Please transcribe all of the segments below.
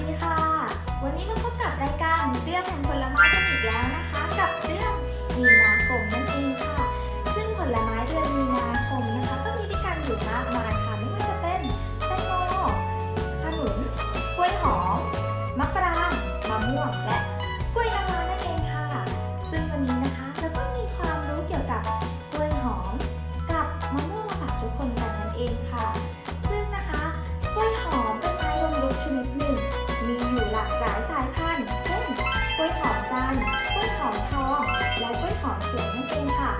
ดีค่ะ วันนี้มาพบกับรายการเรื่องแห่งผลไม้กันอีกแล้วนะคะ กับเรื่องมีนาคมนั่นเองค่ะ ซึ่งผลไม้เดือนมีนาคมนะคะ ก็มีด้วยกันอยู่มากมายค่ะ หลายสายพันธุ์ เช่นกล้วยหอมจันกล้วยหอมทอง และกล้วยหอมเขียวนั่นเองค่ะ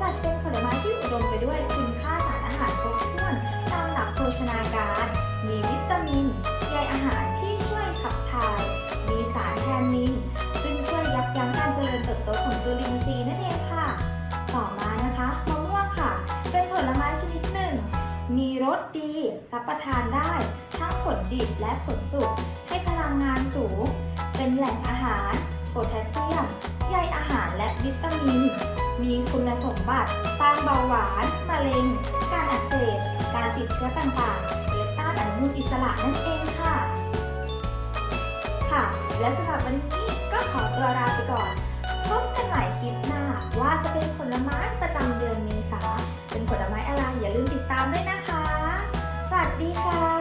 จัดเป็นผลไม้ที่อุดมไปด้วยคุณค่าสารอาหารครบถ้วนตามหลักโภชนาการ มีวิตามินใยอาหารที่ช่วยขับถ่าย มีสารแทนนิน ซึ่งช่วยยับยั้งการเจริญเติบโตของจุลินทรีย์นั่นเองค่ะ ต่อมานะคะมะม่วงค่ะ เป็นผลไม้ชนิดหนึ่ง มีรสดี รับประทานได้ ทั้งผลดิบและผลสุก มีคุณสมบัติต้านเบาหวาน มะเร็ง การอักเสบ การติดเชื้อต่างๆและต้านอนุมูลอิสระนั่นเองค่ะ ค่ะ และสำหรับวันนี้ก็ขอตัวลาไปก่อน พบกันใหม่คลิปหน้าว่าจะเป็นผลไม้ประจำเดือนเมษาเป็นผลไม้อะไรอย่าลืมติดตามด้วยนะคะ สวัสดีค่ะ